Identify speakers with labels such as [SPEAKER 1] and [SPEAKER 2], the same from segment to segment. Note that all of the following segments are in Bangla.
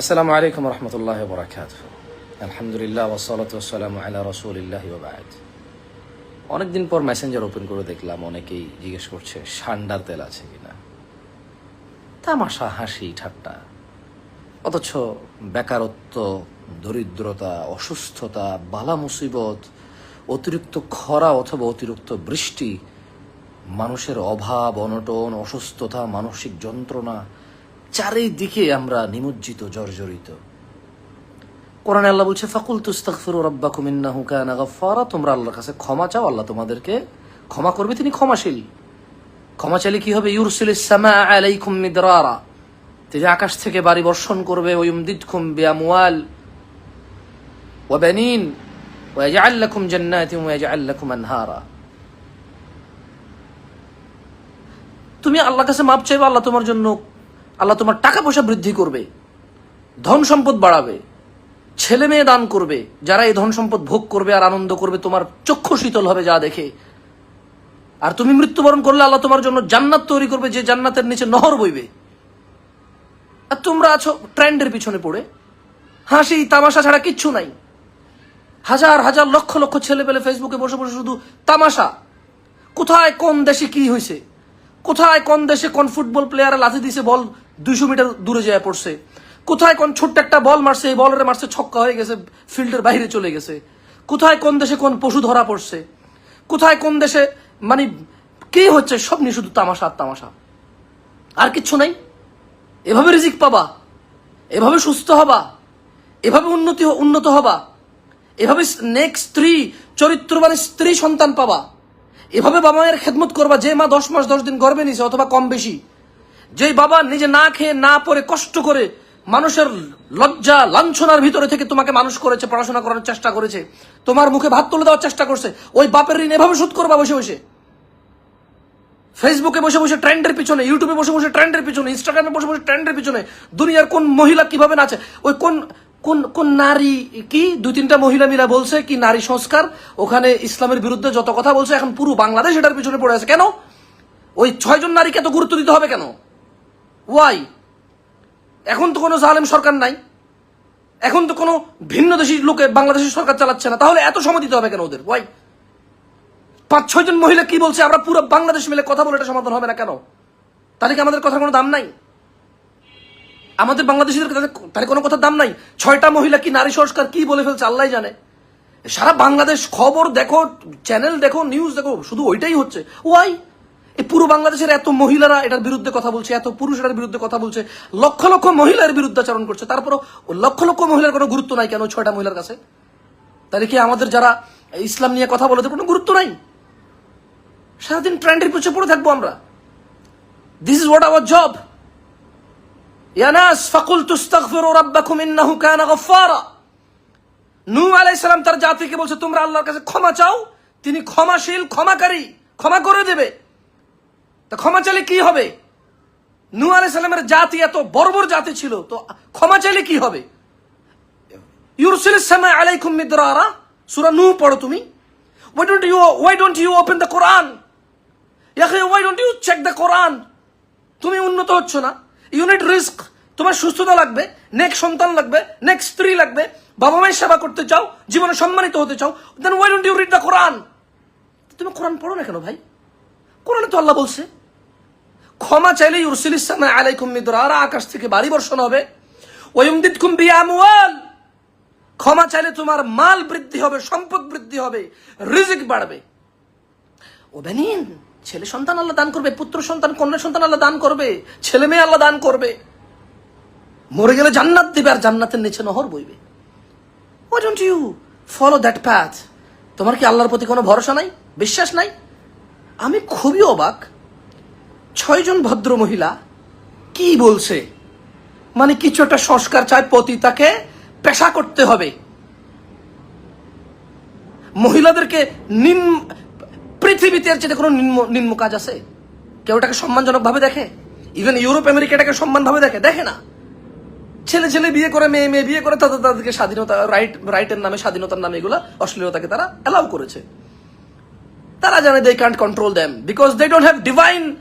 [SPEAKER 1] আসসালামু আলাইকুম রহমতুল্লাহ বরাকাত আলহামদুলিল্লাহ ওসলাত ওসালাম আলা রসুলিল্লাহ অনেকদিন পর মেসেঞ্জার ওপেন করে দেখলাম অনেকেই জিজ্ঞেস করছে, সান্ডার তেল আছে কিনা? তামাশা, হাসি, ঠাট্টা। অথচ বেকারত্ব, দরিদ্রতা, অসুস্থতা, বালা মুসিবত, অতিরিক্ত খরা অথবা অতিরিক্ত বৃষ্টি, মানুষের অভাব, অনটন, অসুস্থতা, মানসিক যন্ত্রণা চারিদিকে আমরা নিমজ্জিত, জর্জরিত। কোরআনে আল্লাহ বলছে ফাকুল তুস্তাগফিরু রাব্বাকুম ইন্নাহু কানা গাফফারা। তোমরা আল্লাহর কাছে ক্ষমা চাও, আল্লাহ তোমাদেরকে ক্ষমা করবে। তিনি ক্ষমাশীল। ক্ষমা চাইলে কি হবে? ইউরসিলিস সামা আলাইকুম মিদরারা। তিনি আকাশ থেকে বাড়ি বর্ষণ করবে। ওয়ুমদিদকুম বিআমওয়াল ওয়া বানিন ওয়া ইয়াজআল লাকুম জান্নাতিন ওয়া ইয়াজআল লাকুম আনহারা। তুমি আল্লাহর কাছে মাপ চাইবে, আল্লাহ তোমার জন্য আল্লাহ তোমার টাকা পয়সা বৃদ্ধি করবে ধন সম্পদ বাড়াবে, ছেলে মেয়ে দান করবে, যারা এই ধন সম্পদ ভোগ করবে আর আনন্দ করবে, তোমার চক্ষু শীতল হবে যা দেখে। আর তুমি মৃত্যুবরণ করলে আল্লাহ তোমার জন্য জান্নাত তৈরি করবে, যে জান্নাতের নিচে নহর বইবে। আর তোমরা আছো ট্রেন্ডের পিছনে পড়ে, হাসি, তামাশা ছাড়া কিচ্ছু নাই। হাজার হাজার, লক্ষ লক্ষ ছেলে পেলে ফেসবুকে বসে বসে শুধু তামাশা। কোথায় কোন দেশে কি হয়েছে কোথায় কোন দেশে কোন ফুটবল প্লেয়ারে লাথি দিছে বল দুইশো মিটার দূরে যায় পড়ছে। কোথায় কোন ছোট্ট একটা বল মারছে, এই বলের মারছে, ছক্কা হয়ে গেছে, ফিল্ডের বাইরে চলে গেছে। কোথায় কোন দেশে কোন পশু ধরা পড়ছে? কোথায় কোন দেশে মানে কি হচ্ছে, সব নিয়ে শুধু তামাশা আর তামাশা। আর কিচ্ছু নাই। এভাবে রিজিক পাবা। এভাবে সুস্থ হবা। এভাবে উন্নতি, উন্নত হবা। এভাবে নেক্সট স্ত্রী, চরিত্রবান স্ত্রী সন্তান পাবা। এভাবে বাবা মায়ের খেদমত করবা যে মা দশ মাস দশ দিন গর্বে নিছে অথবা কম বেশি। যেই বাবা নিজে না খেয়ে না পরে কষ্ট করে মানুষের লজ্জা, লাঞ্ছনার ভিতরে থেকে তোমাকে মানুষ করেছে, পড়াশোনা করার চেষ্টা করেছে, তোমার মুখে ভাত তুলে দেওয়ার চেষ্টা করছে, ওই বাপের ঋণ এভাবে শোধ করবা বসে বসে? ফেসবুকে বসে বসে ট্রেন্ডের পিছনে ইউটিউবে বসে বসে ট্রেন্ডের পিছনে ইনস্টাগ্রামে বসে বসে ট্রেন্ডের পিছনে, দুনিয়ার কোন মহিলা কীভাবে নাচে? ওই কোন কোন কোন নারী কি? দুই তিনটা মহিলা মিলা বলছে কি নারী সংস্কার, ওখানে ইসলামের বিরুদ্ধে যত কথা বলছে, এখন পুরো বাংলাদেশ এটার পিছনে পড়ে আছে। কেন? ওই ছয়জন নারীকে এত গুরুত্ব দিতে হবে কেন? ওয়াই এখন তো কোনো জালেম সরকার নাই। এখন তো কোনো ভিন্ন দেশি লোকে বাংলাদেশের সরকার চালাচ্ছে না। তাহলে এত সময় দিতে হবে কেন ওদের? ওয়াই পাঁচ ছয়জন মহিলা কি বলছে? আমরা পুরো বাংলাদেশ মিলে কথা বলে এটা সমাধান হবে না কেন? তাহলে কি আমাদের কথার কোনো দাম নাই? আমাদের বাংলাদেশিদের তার কোনো কথার দাম নাই? ছয়টা মহিলা কি নারী সংস্কার কি বলে ফেলছে আল্লাহ জানে। সারা বাংলাদেশ খবর দেখো চ্যানেল দেখো নিউজ দেখো, শুধু ওইটাই হচ্ছে। ওয়াই এই পুরো বাংলাদেশের এত মহিলারা এটার বিরুদ্ধে কথা বলছে, এত পুরুষ এটার বিরুদ্ধে কথা বলছে, লক্ষ লক্ষ মহিলার বিরুদ্ধে আচরণ করছে, তারপরও লক্ষ লক্ষ মহিলার কোনো গুরুত্ব নাই কেন ছয়টা মহিলার কাছে? তাহলে কি আমাদের যারা ইসলাম নিয়ে কথা বলে কোনো গুরুত্ব নাই? সারাদিন ট্রেন্ডের পিছিয়ে পড়ে থাকব আমরা। This is what our job ইয়ানাস ফাকুল তুস্তাগফিরু রাব্বাকুম ইন্নাহু কানা গফফারা। নূহ আলাইহিস তার জাতিকে বলছে, তোমরা আল্লাহর কাছে ক্ষমা চাও, তিনি ক্ষমাশীল, ক্ষমাকারী, ক্ষমা করে দেবে। তা ক্ষমা চাইলে কি হবে? নু আলাইহিস সালামের জাতি এত বর্বর জাতি ছিল, তো ক্ষমা চাইলে কি হবে? ইউরসিলিস সামা আলাইকুম মিদরারা, সূরা নূহ পড়ো তুমি। Don't you, why don't you open the quran? ইয়াখে, why don't you check the quran? তুমি উন্নত হচ্ছ না। ইউনিট রিস্ক তোমার সুস্থতা লাগবে নেক্সট সন্তান লাগবে নেক্সট স্ত্রী লাগবে, বাবা মায়ের সেবা করতে চাও, জীবনে সম্মানিত হতে চাও then why don't you read the Quran তুমি কোরআন পড়ো না কেন ভাই? কোরআনে তো আল্লাহ বলছে। ক্ষমা চাইলে ইউরসিল ইসলাম আলাইকুম মিদরারা, আকাশ থেকে বাড়ি বর্ষণ হবে। ওয়ুমদিদকুম বিয়ামওয়াল ক্ষমা চাইলে তোমার মাল বৃদ্ধি হবে, সম্পদ বৃদ্ধি হবে, রিজিক বাড়বে। ও বেনিন, ছেলে সন্তান আল্লাহ দান করবে, পুত্র সন্তান, কন্যা সন্তান আল্লাহ দান করবে, ছেলে মেয়ে আল্লাহ দান করবে। মরে গেলে জান্নাত দিবে আর জান্নাতের নিচে নহর বইবে। Why don't you follow that path তোমার কি আল্লাহর প্রতি কোনো ভরসা নাই? বিশ্বাস নাই? আমি খুবই অবাক। ছয়জন ভদ্র মহিলা কি বলছে? মানে কিছু একটা সংস্কার চায় পতি, তাকে পেশা করতে হবে। মহিলাদেরকে নিম্ন, পৃথিবীতে এর চেয়ে কোনো নিম্ন কাজ আছে? কেউ এটাকে সম্মানজনক ভাবে দেখে? ইভেন ইউরোপ আমেরিকা এটাকে সম্মান ভাবে দেখে? দেখে না। ছেলে ছেলে বিয়ে করে, মেয়ে মেয়ে বিয়ে করে, তাদের, তাদেরকে স্বাধীনতা রাইট রাইটের নামে, স্বাধীনতার নামে এগুলো, অশ্লীলতাকে তারা অ্যালাউ করেছে। তারা জানে they can't control them because they don't have divine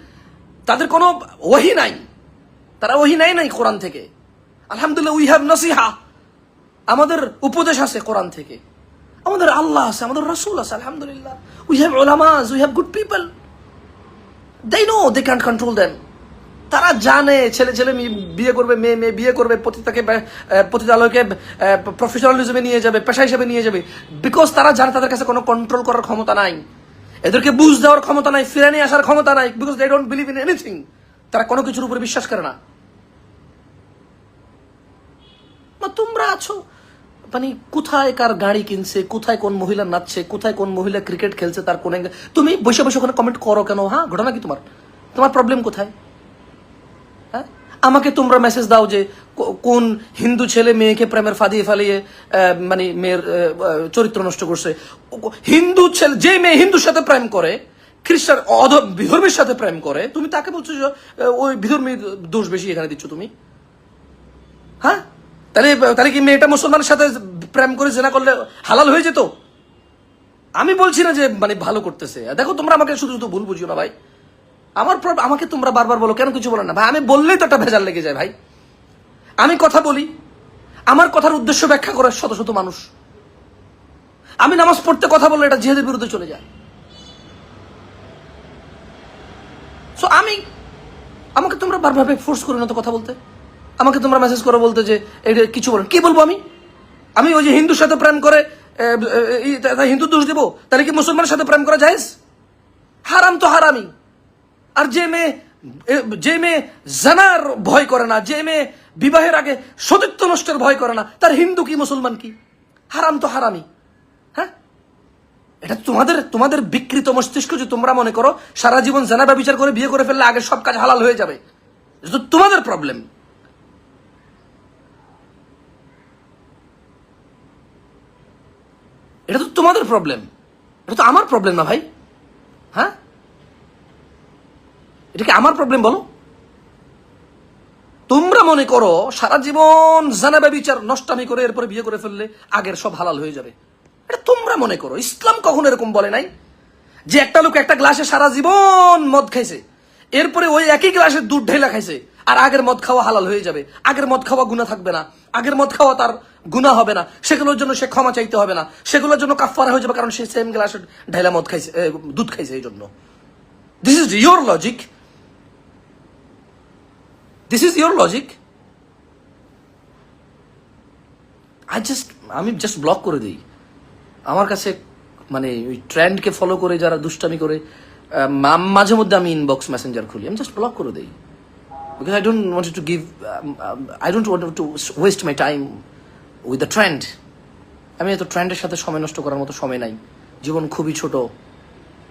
[SPEAKER 1] তাদের কোনো ওহি নাই। তারা ওহি নাই নাই কোরআন থেকে। আলহামদুলিল্লাহ উই হ্যাভ নসিহা আমাদের উপদেশ আছে কোরআন থেকে। আমাদের আল্লাহ আছে, আমাদের রসুল আছে, আলহামদুলিল্লাহ। We have ulamas we have good people they know they can't control then তারা জানে, ছেলে ছেলে বিয়ে করবে, মেয়ে মেয়ে বিয়ে করবে, পতিতাকে পতিতালয়কে প্রফেশনালিজমে নিয়ে যাবে, পেশা হিসেবে নিয়ে যাবে। বিকজ তারা জানে তাদের কাছে কোনো কন্ট্রোল করার ক্ষমতা নাই। এদেরকে বুঝ দেওয়ার ক্ষমতা নাই ফিরে নিয়ে আসার ক্ষমতা নাই because they don't believe in anything তারা কোনো কিছুর উপরে বিশ্বাস করে না। তোমরা আছো। মানে কোথায় কার গাড়ি কিনছে, কোথায় কোন মহিলা নাচছে, কোথায় কোন মহিলা ক্রিকেট খেলছে, তার কোন তুমি বসে বসে ওখানে কমেন্ট করো কেন? হ্যাঁ ঘটনা কি তোমার? তোমার প্রবলেম কোথায়? আমাকে তোমরা মেসেজ দাও যে কোন হিন্দু ছেলে মেয়েকে প্রেমের ফাঁদিয়ে ফালিয়ে মানে মেয়ের চরিত্র নষ্ট করছে। হিন্দু ছেলে, যে মেয়ে হিন্দুর সাথে প্রেম করে, খ্রিস্টান অধ বিধর্মীর সাথে প্রেম করে, তুমি তাকে বলছো যে ওই বিধর্মীর দোষ বেশি এখানে দিচ্ছ তুমি। হ্যাঁ? তাহলে তাহলে কি মেয়েটা মুসলমানের সাথে প্রেম করে জেনা করলে হালাল হয়ে যেত? আমি বলছি না যে মানে ভালো করতেছে। দেখো, তোমরা আমাকে শুধু শুধু ভুল বুঝিও না ভাই। আমার প্রব- আমাকে তোমরা বারবার বলো, কেন কিছু বলো না? ভাই, আমি বললেই তো একটা ভেজাল লেগে যায়, ভাই। আমি কথা বলি, আমার কথার উদ্দেশ্য ব্যাখ্যা করে শত শত মানুষ। আমি নামাজ পড়তে কথা বললে এটা জিহাদের বিরুদ্ধে চলে যায়। সো আমি, আমাকে তোমরা বারবার ফোর্স করে না তো কথা বলতে। আমাকে তোমরা মেসেজ করো বলতে যে এটা কিছু বলেন কি বলব আমি? আমি ওই যে হিন্দুর সাথে প্রেম করে হিন্দু দোষ দেবো? তাহলে কি মুসলমানের সাথে প্রেম করা যায় হারাম তো হারামি আর যে মেয়ে যে মেয়ে জানার ভয় করে না, যে মেয়ে বিবাহের আগে সতীত্ব নষ্টের ভয় করে না, তার হিন্দু কি, মুসলমান কি? হারাম তো হারামি হ্যাঁ? এটা তোমাদের তোমাদের বিকৃত মস্তিষ্ক যে তোমরা মনে করো, সারা জীবন জানা বিচার করে বিয়ে করে ফেললে আগে সব কাজ হালাল হয়ে যাবে। এটা তো তোমাদের প্রবলেম এটা তো তোমাদের প্রবলেম এটা তো আমার প্রবলেম না ভাই। হ্যাঁ? এটা কি আমার প্রবলেম বলো? তোমরা মনে করো সারা জীবন জানাবে বিচার, নষ্টামি করে এরপরে বিয়ে করে ফেললে আগের সব হালাল হয়ে যাবে। এটা তোমরা মনে করো, ইসলাম কখনো এরকম বলে নাই? যে একটা লোক একটা গ্লাসে সারা জীবন মদ খাইছে, এরপরে ওই একই গ্লাসে দুধ ঢেলা খাইছে, আর আগের মদ খাওয়া হালাল হয়ে যাবে। আগের মদ খাওয়া গুণা থাকবে না, আগের মদ খাওয়া তার গুণা হবে না, সেগুলোর জন্য সে ক্ষমা চাইতে হবে না, সেগুলোর জন্য কাফারা হয়ে যাবে, কারণ সে সেম গ্লাসে ঢেলা মদ খাইছে দুধ খাইছে এই জন্য this is your logic this is your logic I just আমি জাস্ট ব্লক করে দিই। আমার কাছে মানে ওই ট্রেন্ডকে ফলো করে, যারা দুষ্টামি করে মাঝে মধ্যে আমি ইনবক্স মেসেঞ্জার খুলি। আমি জাস্ট ব্লক করে দিই। Because I don't want to give I don't want to waste my time with the trend আমি এত ট্রেন্ডের সাথে সময় নষ্ট করার মতো সময় নাই। জীবন খুবই ছোট।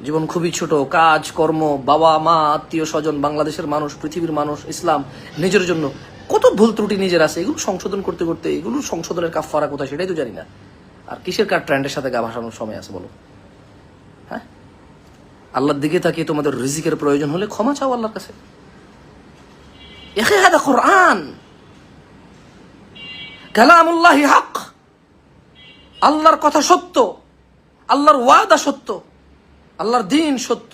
[SPEAKER 1] জীবন খুবই ছোট, কাজ, কর্ম, বাবা, মা, আত্মীয় স্বজন, বাংলাদেশের মানুষ, পৃথিবীর মানুষ, ইসলাম, নিজের জন্য। কত ভুল ত্রুটি নিজের আছে, এগুলো সংশোধন করতে করতে, এগুলো সংশোধনের কাফারা কোথায়, সেটাই তো জানি না। আর কিসের কার ট্রেন্ডের সাথে গা ভাসানোর সময় আছে বলো? হ্যাঁ? আল্লাহর দিকে তাকিয়ে তোমাদের রিজিকের প্রয়োজন হলে ক্ষমা চাও আল্লাহর কাছে। এখে হাদা হক। আল্লাহর কথা সত্য, আল্লাহর ওয়াদা সত্য। আল্লাহর দিন সত্য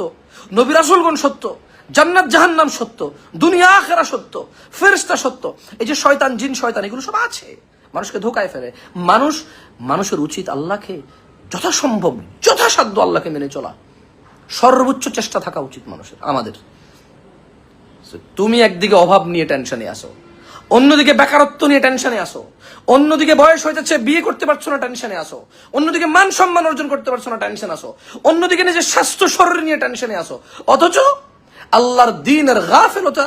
[SPEAKER 1] নবী রাসূলগণ সত্য, জান্নাত, জাহান্নাম সত্য, দুনিয়া, আখেরা সত্য, ফেরেশতা সত্য। এই যে শয়তান, জিন, শয়তান, এগুলো সব আছে। মানুষকে ধোকায় ফেলে। মানুষ, মানুষের উচিত আল্লাহকে যথাসম্ভব, যথাসাধ্য আল্লাহকে মেনে চলা। সর্বোচ্চ চেষ্টা থাকা উচিত মানুষের, আমাদের। তুমি একদিকে অভাব নিয়ে টেনশনে আসো অন্যদিকে বেকারত্ব নিয়ে টেনশনে আসো অন্যদিকে বয়স হয়ে যাচ্ছে বিয়ে করতে পারছ না, টেনশনে আসো অন্যদিকে মান সম্মান অর্জন করতে পারছ না, টেনশন আসো অন্যদিকে নিজের স্বাস্থ্য, শরীর নিয়ে টেনশনে আসো অথচ আল্লাহর দিনের গাফেলতা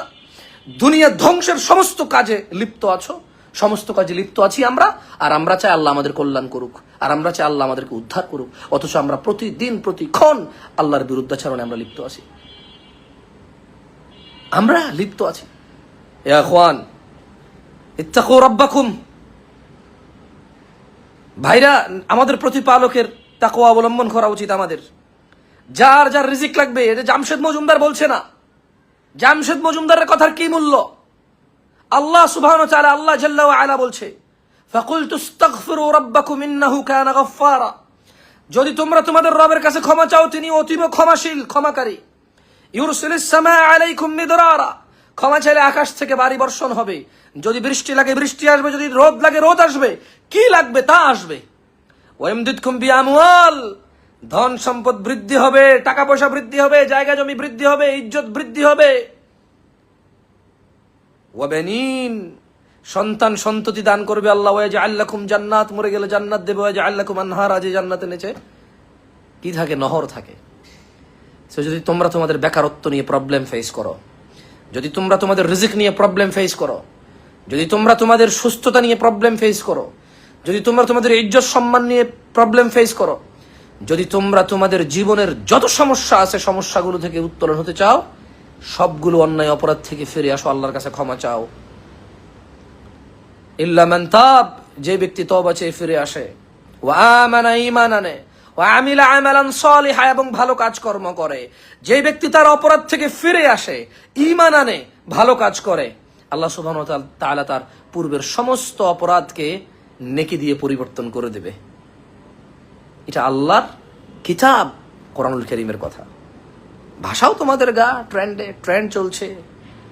[SPEAKER 1] দুনিয়া ধ্বংসের সমস্ত কাজে লিপ্ত আছো। সমস্ত কাজে লিপ্ত আছি আমরা, আর আমরা চাই আল্লাহ আমাদের কল্যাণ করুক। আর আমরা চাই আল্লাহ আমাদেরকে উদ্ধার করুক। অথচ আমরা প্রতিদিন, প্রতিক্ষণ আল্লাহর বিরুদ্ধাচরণে আমরা লিপ্ত আছি। আমরা লিপ্ত আছি। এ ইত্তাকু রাব্বাকুম। ভাইরা, আমাদের প্রতিপালকের তাকওয়া অবলম্বন করা উচিত আমাদের। যার যার রিজিক লাগবে এটা জামশেদ মজুমদার বলছে না। জামশেদ মজুমদারের কথার কি মূল্য? আল্লাহ তাআলা, আল্লাহ জাল্লা ওয়া আলা বলছে, ফাকুলতু আস্তাগফিরু রাব্বাকুম ইন্নাহু কানা গাফফারা। যদি তোমরা তোমাদের রবের কাছে ক্ষমা চাও, তিনি অতীব ক্ষমাশীল, ক্ষমাকারী। ইউরসিলিস সামা আলাইকুম মিদরারা। ক্ষমা চাইলে আকাশ থেকে বাড়ি বর্ষণ হবে। যদি বৃষ্টি লাগে, বৃষ্টি আসবে। যদি রোদ লাগে, রোদ আসবে। কি লাগবে, তা আসবে। ধন সম্পদ বৃদ্ধি হবে টাকা পয়সা বৃদ্ধি হবে, জায়গা জমি বৃদ্ধি হবে, ইজ্জত বৃদ্ধি হবে। ওয়াবেনিন। সন্তান সন্ততি দান করবে আল্লাহ। ওয়া জাআল্লাকুম জান্নাত। মরে গেলে জান্নাত দেবে। ওয়া জাআল্লাকুম আনহার। আজ জান্নাতে নেচে। কি থাকে? নহর থাকে। সে যদি তোমরা তোমাদের বেকারত্ব নিয়ে প্রবলেম ফেস করো যদি তোমরা তোমাদের রিজিক নিয়ে প্রবলেম ফেস করো, যদি তোমরা তোমাদের সুস্থতা নিয়ে প্রবলেম ফেস করো, যদি তোমরা তোমাদের ইজ্জত সম্মান নিয়ে প্রবলেম ফেস করো, যদি তোমরা তোমাদের জীবনের যত সমস্যা আছে সমস্যাগুলো থেকে উত্তোলন হতে চাও, সবগুলো অন্যায় অপরাধ থেকে ফিরে আসো, আল্লাহর কাছে ক্ষমা চাও। ইল্লা মান তাব, যে ব্যক্তি তওবা চেয়ে ফিরে আসে, ওয়া আমানা ঈমান আনে এবং ভালো কাজকর্ম করে। যে ব্যক্তি তার অপরাধ থেকে ফিরে আসে, ঈমান আনে, ভালো কাজ করে। আল্লাহ সুবহানাহু ওয়া তাআলা তার পূর্বের সমস্ত অপরাধকে নেকি দিয়ে পরিবর্তন করে দেবে। এটা আল্লাহর কিতাব, কোরআনুল করিমের কথা। ভাষাও তোমাদের গা, ট্রেন্ডে, ট্রেন্ড চলছে।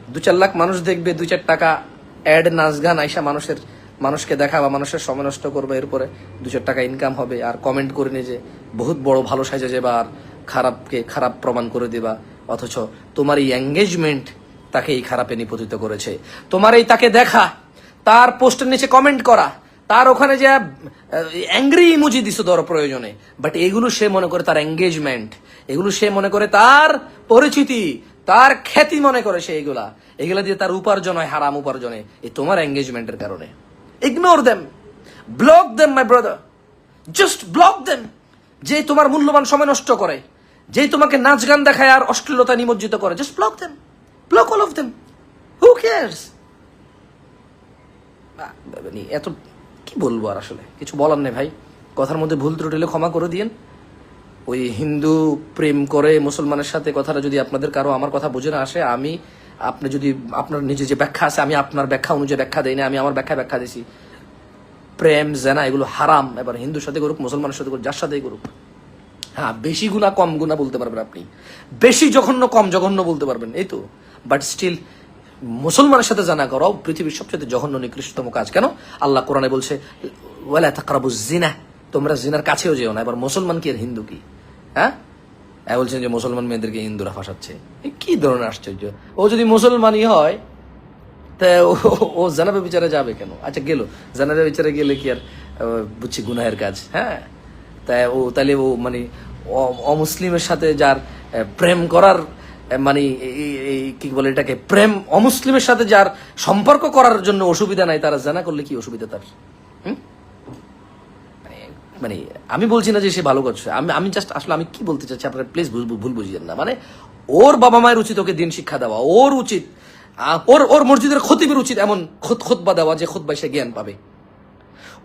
[SPEAKER 1] দু চার লাখ মানুষ দেখবে, দু চার টাকা অ্যাড, নাচ গান আইসা মানুষের মানুষকে দেখা বা মানুষের সময় নষ্ট করবে এরপরে দু টাকা ইনকাম হবে। আর কমেন্ট করে নিয়ে যে, বহুত বড় ভালো সাজে যাবা আর খারাপকে খারাপ প্রমাণ করে দিবা। অথচ তোমার এই এঙ্গেজমেন্ট তাকে এই খারাপে নিপতিত করেছে। তোমার এই তাকে দেখা, তার পোস্টের নিচে কমেন্ট করা, তার ওখানে যে অ্যাংরি ইমোজি দিছো ধরো প্রয়োজনে। বাট এগুলো সে মনে করে তার এঙ্গেজমেন্ট এগুলো সে মনে করে তার পরিচিতি, তার খ্যাতি মনে করে সে এগুলা। এগুলা দিয়ে তার উপার্জন হয় হারাম উপার্জনে, এই তোমার এঙ্গেজমেন্টের কারণে। Ignore them block them my brother just block them যে তোমার মূল্যবান সময় নষ্ট করে, যেই তোমাকে নাচ গান দেখায় আর অশ্লীলতা নিমজ্জিত করে just block them block all of them who cares এত কি বলব আর আসলে? কিছু বলার নেই ভাই। কথার মধ্যে ভুল ত্রুটি হলে ক্ষমা করে দিয়েন। ওই হিন্দু প্রেম করে মুসলমানের সাথে কথাটা যদি আপনাদের কারও আমার কথা বুঝে না আসে, আমি আপনি যদি আপনার নিজে যে ব্যাখ্যা আছে, আমি আপনার ব্যাখ্যা অনুযায়ী ব্যাখ্যা দেই না আমি আমার ব্যাখ্যা ব্যাখ্যা দিছি। প্রেম, জেনা, এগুলো হারাম এবার হিন্দুর সাথে করুক, মুসলমানের সাথে করুক, যার সাথেই করুক। হ্যাঁ বেশি গুণা, কম গুণা বলতে পারবেন আপনি। বেশি জঘন্য, কম জঘন্য বলতে পারবেন, এই তো। বাট স্টিল মুসলমানের সাথে জানা করাও পৃথিবীর সবচেয়ে জঘন্য, নিকৃষ্টতম কাজ। কেন? আল্লাহ কোরআনে বলছে, ওয়ালা তাকরাবু জিনা তোমরা জিনার কাছেও যেও না। এবার মুসলমান কি আর হিন্দু কি? হ্যাঁ? বলছেন যে মুসলমান মেয়েদেরকে হিন্দুরা ফাঁসাচ্ছে। কি ধরনের আশ্চর্য? ও যদি মুসলমানই হয়, তা ও- জানাবে বিচারে যাবে কেন? আচ্ছা গেল। জানাবে বিচারে গেলে কি আর বুঝছি গুনাহের কাজ হ্যাঁ? তাই ও, তাহলে ও মানে অমুসলিমের সাথে যার প্রেম করার মানে কি বলে এটাকে, প্রেম অমুসলিমের সাথে যার সম্পর্ক করার জন্য অসুবিধা নাই, তারা জানা করলে কি অসুবিধা তার? হুম? মানে- আমি বলছি না যে সে ভালো করছে। আমি আমি জাস্ট আসলে আমি কি বলতে চাচ্ছি আপনারা প্লিজ ভুল বুঝিয়েন না। মানে ওর বাবা মায়ের উচিত ওকে দিন শিক্ষা দেওয়া। ওর উচিত ওর ওর মসজিদের খতিবের উচিত এমন খোদ খোদবা দেওয়া যে খোদবাই সে জ্ঞান পাবে।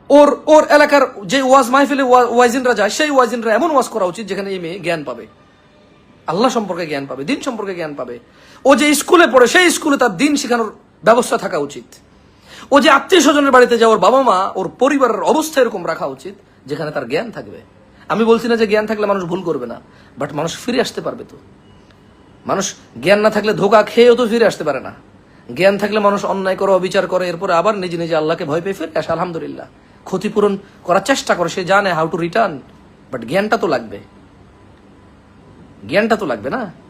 [SPEAKER 1] ওর ওর এলাকার যে ওয়াজ মাহফিলে ওয়া- ওয়াজিনরা যায়, সেই ওয়াজিনরা এমন ওয়াজ করা উচিত যেখানে এই মেয়ে জ্ঞান পাবে। আল্লাহ সম্পর্কে জ্ঞান পাবে, দিন সম্পর্কে জ্ঞান পাবে। ও যে স্কুলে পড়ে, সেই স্কুলে তার দিন শেখানোর ব্যবস্থা থাকা উচিত। ও যে আত্মীয় স্বজনের বাড়িতে যাওয়ার বাবা মা, ওর পরিবারের অবস্থা এরকম রাখা উচিত। যেখানে তার জ্ঞান থাকবে। আমি বলছি না যে জ্ঞান থাকলে মানুষ ভুল করবে না বাট মানুষ ফিরে আসতে পারবে তো। মানুষ জ্ঞান না থাকলে ধোকা খেয়েও তো ফিরে আসতে পারে না। জ্ঞান থাকলে মানুষ অন্যায় করে, অবিচার করে, এরপরে আবার নিজে নিজে আল্লাহকে ভয় পেয়ে ফিরে আসে, আলহামদুলিল্লাহ। ক্ষতিপূরণ করার চেষ্টা করে, সে জানে হাউ টু রিটার্ন বাট জ্ঞানটা তো লাগবে। জ্ঞানটা তো লাগবে না।